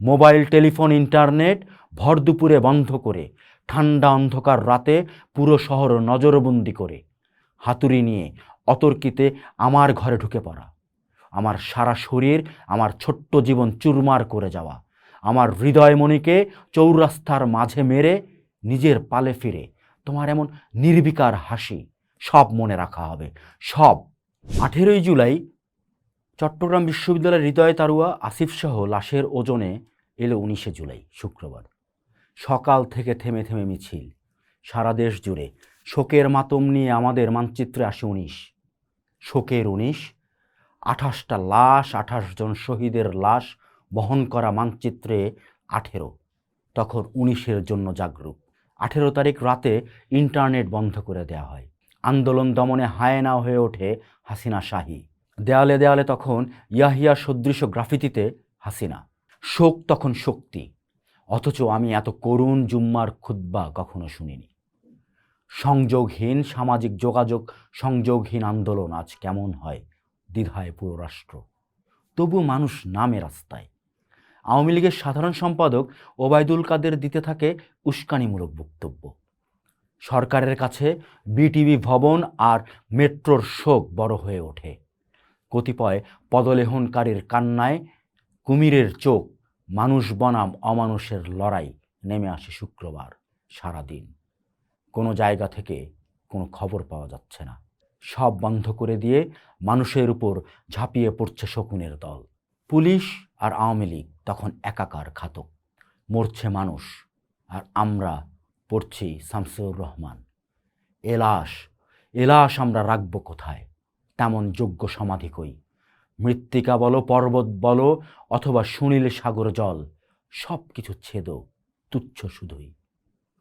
Mobile, telephone, internet ভর দুপুরে বন্ধ করে, ঠান্ডা অন্ধকার রাতে পুরো শহর নজরবন্দি করে। হাতুড়ি নিয়ে অতর্কিতে আমার ঘরে ঢুকে পড়া। আমার সারা শরীর, আমার ছোট্ট জীবন চুরমার করে যাওয়া। আমার হৃদয়মণিকে চৌরাস্তার মাঝে মেরে নিজের পালে ফিরে। তোমার এমন নির্বিকার হাসি সব মনে রাখা হবে। সব আঠেরোই জুলাই চট্টগ্রাম বিশ্ববিদ্যালয়ের হৃদয় তারুয়া আসিফ সহ লাশের ওজনে এলো উনিশে জুলাই, শুক্রবার। সকাল থেকে থেমে থেমে মিছিল। সারা দেশ জুড়ে শোকের মাতম নিয়ে আমাদের মানচিত্রে আসে উনিশ। শোকের উনিশ, আঠাশটা লাশ, আঠাশ জন শহীদের লাশ বহন করা মানচিত্রে আঠেরো। তখন উনিশের জন্য জাগরুক। আঠেরো তারিখ রাতে ইন্টারনেট বন্ধ করে দেওয়া হয়। আন্দোলন দমনে হায়না হয়ে ওঠে হাসিনা শাহী। দেয়ালে দেয়ালে তখন ইয়াহিয়া সদৃশ গ্রাফিতিতে, হাসিনা, শোক তখন শক্তি, অথচ আমি এত করুণ জুম্মার খুদ্া কখনো শুনিনি। সংযোগহীন সামাজিক যোগাযোগ, সংযোগহীন আন্দোলন আজ কেমন হয় দ্বিধায় পুরো রাষ্ট্র। তবু মানুষ নামে রাস্তায়। আওয়ামী লীগের সাধারণ সম্পাদক ওবায়দুল কাদের দিতে থাকে উস্কানিমূলক বক্তব্য। সরকারের কাছে বিটিভি ভবন আর মেট্রোর শোক বড় হয়ে ওঠে। কতিপয় পদলেহনকারীর কান্নায়, কুমিরের চোখ, মানুষ বনাম অমানুষের লড়াই নেমে আসে শুক্রবার সারাদিন। কোনো জায়গা থেকে কোনো খবর পাওয়া যাচ্ছে না। সব বন্ধ করে দিয়ে মানুষের উপর ঝাঁপিয়ে পড়ছে শকুনের দল। পুলিশ আর আওয়ামী লীগ তখন একাকার ঘাতক। মরছে মানুষ, আর আমরা পড়ছি শামসুর রহমান। এলাশ এলাশ আমরা রাখব কোথায়? তেমন যোগ্য সমাধি কই। মৃত্তিকা বলো, পর্বত বলো, অথবা সুনীল সাগর জল সব কিছু ছেদ, তুচ্ছ শুধুই।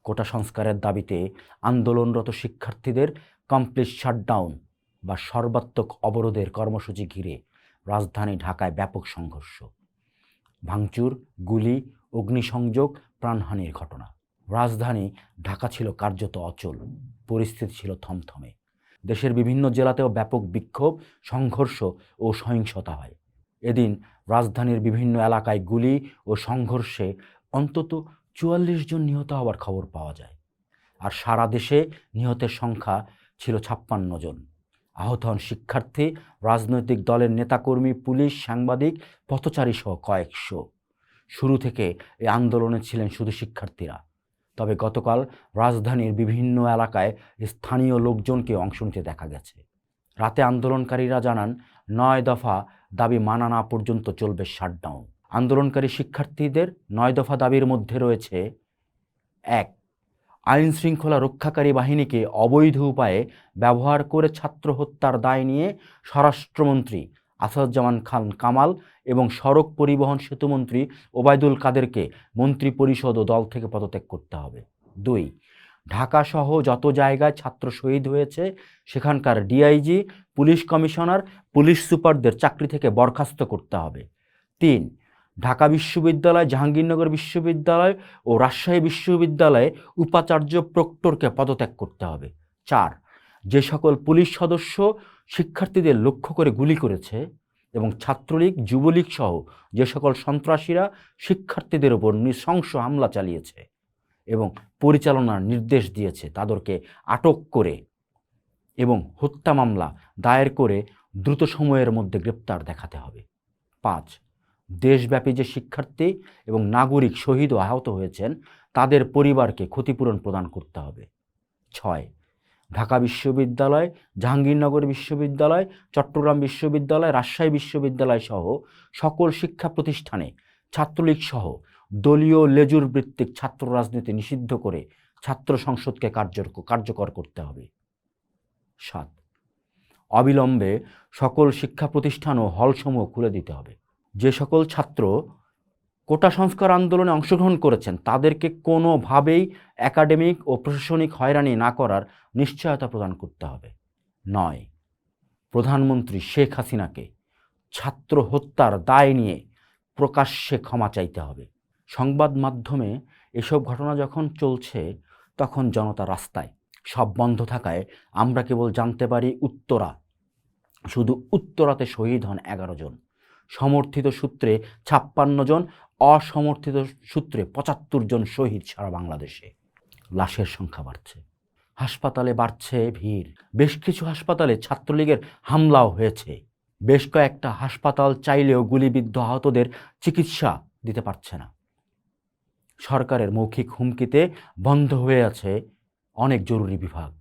কোটা সংস্কারের দাবিতে আন্দোলনরত শিক্ষার্থীদের কমপ্লিট শাটডাউন বা সর্বাত্মক অবরোধের কর্মসূচি ঘিরে রাজধানী ঢাকায় ব্যাপক সংঘর্ষ। ভাঙচুর, গুলি, অগ্নিসংযোগ, প্রাণহানির ঘটনা। রাজধানী ঢাকা ছিল কার্যত অচল, পরিস্থিতি ছিল থমথমে। দেশের বিভিন্ন জেলাতেও ব্যাপক বিক্ষোভ, সংঘর্ষ ও সহিংসতা হয়। এদিন রাজধানীর বিভিন্ন এলাকায় গুলি ও সংঘর্ষে অন্তত চুয়াল্লিশ জন নিহত হওয়ার খবর পাওয়া যায়। আর সারা দেশে নিহতের সংখ্যা ছিল ছাপ্পান্ন জন। আহত হন শিক্ষার্থী, রাজনৈতিক দলের নেতাকর্মী, পুলিশ, সাংবাদিক পথচারী সহ কয়েকশো। শুরু থেকে এই আন্দোলনে ছিলেন শুধু শিক্ষার্থীরা। তবে গতকাল রাজধানীর বিভিন্ন এলাকায় স্থানীয় লোকজনকে অংশ নিতে দেখা গেছে। রাতে আন্দোলনকারীরা জানান, নয় দফা দাবি মানা না পর্যন্ত চলবে শাটডাউন। আন্দোলনকারী শিক্ষার্থীদের নয় দফা দাবির মধ্যে রয়েছে এক, আইন শৃঙ্খলা রক্ষাকারী বাহিনীকে অবৈধ উপায়ে ব্যবহার করে ছাত্র হত্যার দায় নিয়ে স্বরাষ্ট্রমন্ত্রী আসাদুজ্জামান খান কামাল এবং সড়ক পরিবহন সেতুমন্ত্রী ওবায়দুল কাদেরকে মন্ত্রী পরিষদ ও দল থেকে পদত্যাগ করতে হবে। দুই ঢাকাসহ যত জায়গায় ছাত্র শহীদ হয়েছে, সেখানকার ডিআইজি, পুলিশ কমিশনার, পুলিশ সুপারদের চাকরি থেকে বরখাস্ত করতে হবে। তিন, ঢাকা বিশ্ববিদ্যালয়, জাহাঙ্গীরনগর বিশ্ববিদ্যালয় ও রাজশাহী বিশ্ববিদ্যালয়ে উপাচার্য প্রক্টরকে পদত্যাগ করতে হবে। চার, যে সকল পুলিশ সদস্য শিক্ষার্থীদের লক্ষ্য করে গুলি করেছে এবং ছাত্রলীগ, যুবলীগ সহ যে সকল সন্ত্রাসীরা শিক্ষার্থীদের ওপর নৃশংস হামলা চালিয়েছে এবং পরিচালনার নির্দেশ দিয়েছে তাদেরকে আটক করে এবং হত্যা মামলা দায়ের করে দ্রুত সময়ের মধ্যে গ্রেপ্তার দেখাতে হবে। পাঁচ, দেশব্যাপী যে শিক্ষার্থী এবং নাগরিক শহীদ ও আহত হয়েছেন, তাদের পরিবারকে ক্ষতিপূরণ প্রদান করতে হবে। ছয় ঢাকা বিশ্ববিদ্যালয়, জাহাঙ্গীরনগর বিশ্ববিদ্যালয়, চট্টগ্রাম বিশ্ববিদ্যালয়, রাজশাহী বিশ্ববিদ্যালয় সহ সকল শিক্ষা প্রতিষ্ঠানে ছাত্রলীগ সহ দলীয় লেজুর ভিত্তিক ছাত্র রাজনীতি নিষিদ্ধ করে ছাত্র সংসদকে কার্যর, কার্যকর করতে হবে। সাত, অবিলম্বে সকল শিক্ষা প্রতিষ্ঠান ও হলসমূহ খুলে দিতে হবে। যে সকল ছাত্র কোটা সংস্কার আন্দোলনে অংশগ্রহণ করেছেন। তাদেরকে কোনোভাবেই একাডেমিক ও প্রশাসনিক হয়রানি না করার নিশ্চয়তা প্রদান করতে হবে। নয়, প্রধানমন্ত্রী শেখ হাসিনাকে ছাত্র হত্যার দায় নিয়ে প্রকাশ্যে ক্ষমা চাইতে হবে। সংবাদ মাধ্যমে এসব ঘটনা যখন চলছে, তখন জনতা রাস্তায়, সব বন্ধ থাকায় আমরা কেবল জানতে পারি উত্তরা। শুধু উত্তরাতে শহীদ হন এগারো জন। সমর্থিত সূত্রে ছাপ্পান্ন জন অসমর্থিত সূত্রে পঁচাত্তর জন শহীদ সারা বাংলাদেশে। লাশের সংখ্যা বাড়ছে। হাসপাতালে বাড়ছে ভিড়। বেশ কিছু হাসপাতালে ছাত্রলীগের হামলাও হয়েছে। বেশ কয়েকটা হাসপাতাল চাইলেও গুলিবিদ্ধ আহতদের চিকিৎসা দিতে পারছে না। সরকারের মৌখিক হুমকিতে বন্ধ হয়ে আছে অনেক জরুরি বিভাগ।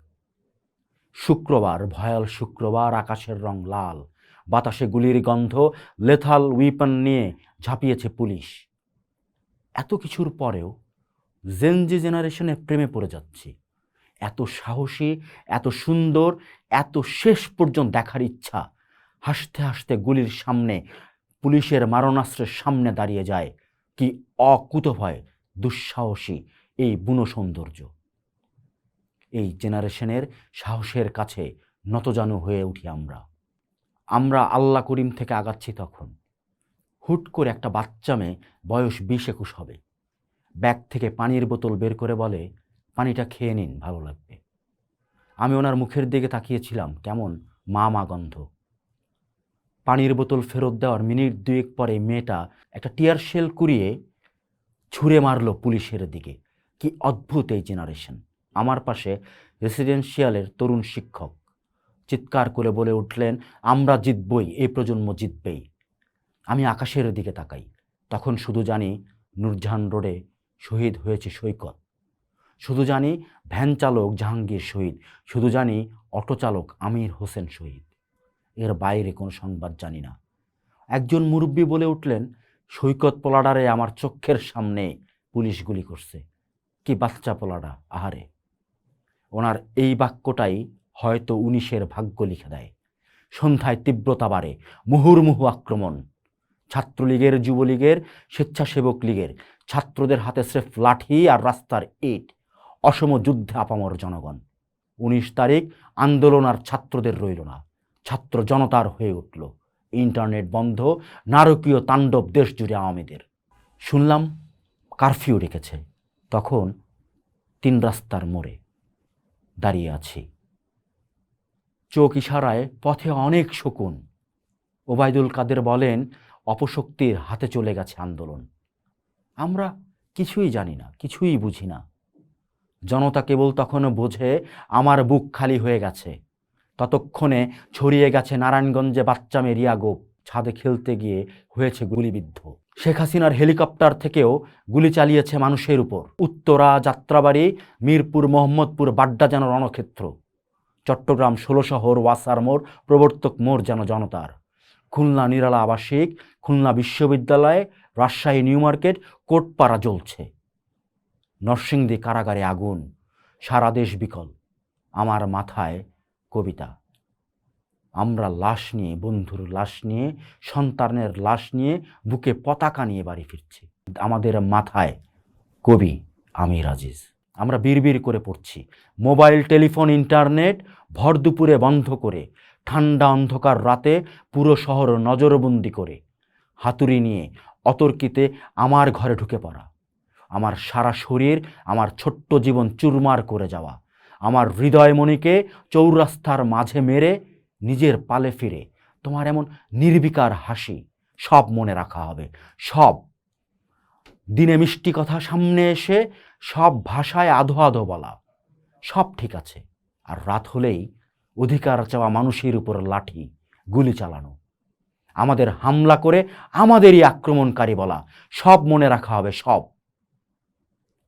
শুক্রবার, ভয়াল শুক্রবার আকাশের রং লাল। বাতাসে গুলির গন্ধ লেথাল উইপন নিয়ে ঝাঁপিয়েছে পুলিশ। এত কিছুর পরেও জেনজি জেনারেশনে প্রেমে পড়ে যাচ্ছি। এত সাহসী, এত সুন্দর, এত শেষ পর্যন্ত দেখার ইচ্ছা। হাসতে হাসতে গুলির সামনে, পুলিশের মারণাস্ত্রের সামনে দাঁড়িয়ে যায়। কি অকুতভয় দুঃসাহসী এই বুনো সৌন্দর্য। এই জেনারেশনের সাহসের কাছে নতজানু হয়ে উঠি আমরা। আমরা আল্লাহ করিম থেকে আগাচ্ছি তখন। হুট করে একটা বাচ্চা মেয়ে বয়স বিশ একুশ হবে। ব্যাগ থেকে পানির বোতল বের করে বলে, পানিটা খেয়ে নিন, ভালো লাগবে। আমি ওনার মুখের দিকে তাকিয়েছিলাম, কেমন মা মা গন্ধ। পানির বোতল ফেরত দেওয়ার মিনিট দুয়েক পরে মেয়েটা একটা টিয়ার শেল কুড়িয়ে ছুঁড়ে মারল পুলিশের দিকে। কি অদ্ভুত এই জেনারেশন। আমার পাশে রেসিডেন্সিয়ালের তরুণ শিক্ষক। চিৎকার করে বলে উঠলেন, আমরা জিতবই, এই প্রজন্ম জিতবেই। আমি আকাশের দিকে তাকাই। তখন শুধু জানি নূরজাহান রোডে শহীদ হয়েছে সৈকত। শুধু জানি ভ্যান চালক জাহাঙ্গীর শহীদ। শুধু জানি অটো চালক আমির হোসেন শহীদ। এর বাইরে কোনো সংবাদ জানি না। একজন মুরব্বী বলে উঠলেন, সৈকত পোলাডারে আমার চোখের সামনে পুলিশ গুলি করছে। কি বাচ্চা পোলাডা, আহারে। ওনার এই বাক্যটাই হয়তো উনিশের ভাগ্য লিখে দেয়। সন্ধ্যায় তীব্রতা বাড়ে, মুহুর্মুহু আক্রমণ। ছাত্রলীগের, যুবলীগের, স্বেচ্ছাসেবক লীগের, ছাত্রদের হাতে স্রেফ লাঠি আর রাস্তার ইট, অসম যুদ্ধে আপামর জনগণ। উনিশ তারিখ আন্দোলন আর ছাত্রদের রইল না। ছাত্র জনতার হয়ে উঠল। ইন্টারনেট বন্ধ, নারকীয় তাণ্ডব দেশ জুড়ে আওয়ামীদের। শুনলাম কারফিউ রেখেছে তখন তিন রাস্তার মোড়ে দাঁড়িয়ে আছি। চোখ ইশারায় পথে অনেক শকুন। ওবায়দুল কাদের বলেন, অপশক্তির হাতে চলে গেছে আন্দোলন। আমরা কিছুই জানি না, কিছুই বুঝি না। জনতা কেবল তখনও বোঝে, আমার বুক খালি হয়ে গেছে। ততক্ষণে ছড়িয়ে গেছে নারায়ণগঞ্জে বাচ্চা মেরিয়া গোপ, ছাদে খেলতে গিয়ে হয়েছে গুলিবিদ্ধ। শেখ হাসিনার হেলিকপ্টার থেকেও গুলি চালিয়েছে মানুষের উপর। উত্তরা, যাত্রাবাড়ি, মিরপুর, মোহাম্মদপুর, বাড্ডা যেন রণক্ষেত্র। চট্টগ্রাম ষোলো শহর, ওয়াসার মোড়, প্রবর্তক মোড় যেন জনতার। খুলনা নিরালা আবাসিক, খুলনা বিশ্ববিদ্যালয়ে, রাজশাহী নিউ মার্কেট, কোটপাড়া জ্বলছে। নরসিংদী কারাগারে আগুন, সারা দেশ বিকল। আমার মাথায় কবিতা। আমরা লাশ নিয়ে, বন্ধুর লাশ নিয়ে, সন্তানের লাশ নিয়ে, বুকে পতাকা নিয়ে বাড়ি ফিরছি। আমাদের মাথায় কবি আমির আজিজ। আমরা বিড়বিড় করে পড়ছি। মোবাইল, টেলিফোন, ইন্টারনেট ভর দুপুরে বন্ধ করে, ঠান্ডা অন্ধকার রাতে পুরো শহর নজরবন্দি করে, হাতুড়ি নিয়ে অতর্কিতে আমার ঘরে ঢুকে পড়া, আমার সারা শরীর, আমার ছোট্ট জীবন চুরমার করে যাওয়া, আমার হৃদয়মণিকে চৌরাস্তার মাঝে মেরে নিজের পালে ফিরে, তোমার এমন নির্বিকার হাসি সব মনে রাখা হবে, সব। দিনে মিষ্টি কথা সামনে এসে সব ভাষায় আধো আধো বলা। সব ঠিক আছে। আর রাত হলেই অধিকার চাওয়া মানুষের উপর লাঠি, গুলি চালানো। আমাদের হামলা করে আমাদেরই আক্রমণকারী বলা। সব মনে রাখা হবে, সব।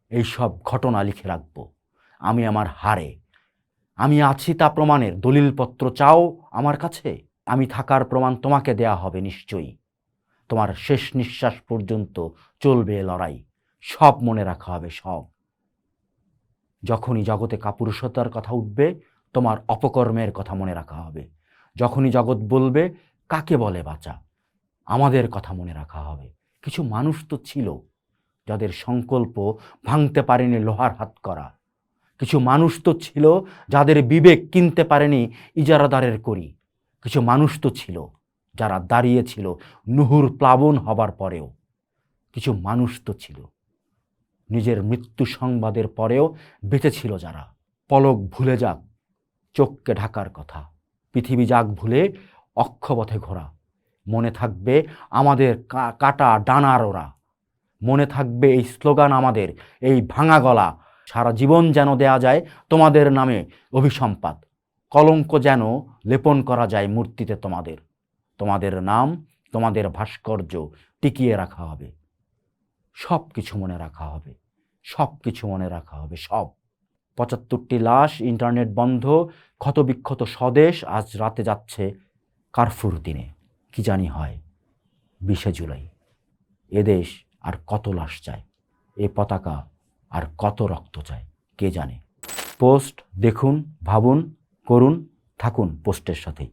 এই সব ঘটনা লিখে রাখব। আমি আমার হারে। আমি আছি তা প্রমাণের। দলিলপত্র চাও আমার কাছে? আমি থাকার প্রমাণ তোমাকে দেয়া হবে নিশ্চয়ই। তোমার শেষ নিঃশ্বাস পর্যন্ত চলবে লড়াই। সব মনে রাখা হবে, সব। যখনই জগতে কাপুরুষতার কথা উঠবে, তোমার অপকর্মের কথা মনে রাখা হবে। যখনই জগৎ বলবে, কাকে বলে বাঁচা? আমাদের কথা মনে রাখা হবে। কিছু মানুষ তো ছিল, যাদের সংকল্প ভাঙতে পারেনি লোহার হাত করা। কিছু মানুষ তো ছিল, যাদের বিবেক কিনতে পারেনি ইজারাদারের করি কিছু মানুষ তো ছিল, যারা দাঁড়িয়েছিল নুহুর প্লাবন হবার পরেও। কিছু মানুষ তো ছিল নিজের মৃত্যু সংবাদের পরেও বেঁচে ছিল যারা। পলক ভুলে যাক, চোখকে ঢাকার কথা। পৃথিবী যাক ভুলে, অক্ষপথে ঘোরা। মনে থাকবে আমাদের কাটা ডানার ওরা। মনে থাকবে এই স্লোগান আমাদের, এই ভাঙা গলা। সারা জীবন যেন দেয়া যায় তোমাদের নামে অভিসম্পাত। কলঙ্ক যেন লেপন করা যায় মূর্তিতে তোমাদের। তোমাদের নাম, তোমাদের ভাস্কর্য টিকিয়ে রাখা হবে। সব কিছু মনে রাখা হবে। সব কিছু মনে রাখা হবে, সব। পঁচাত্তরটি লাশ, ইন্টারনেট বন্ধ, ক্ষতবিক্ষত স্বদেশ আজ রাতে যাচ্ছে কারফুর দিনে। কি জানি হয়, বিশে জুলাই। এদেশ আর কত লাশ চায়, এ পতাকা আর কত রক্ত চায়, কে জানে? পোস্ট দেখুন, ভাবুন, করুন, থাকুন পোস্টের সাথেই।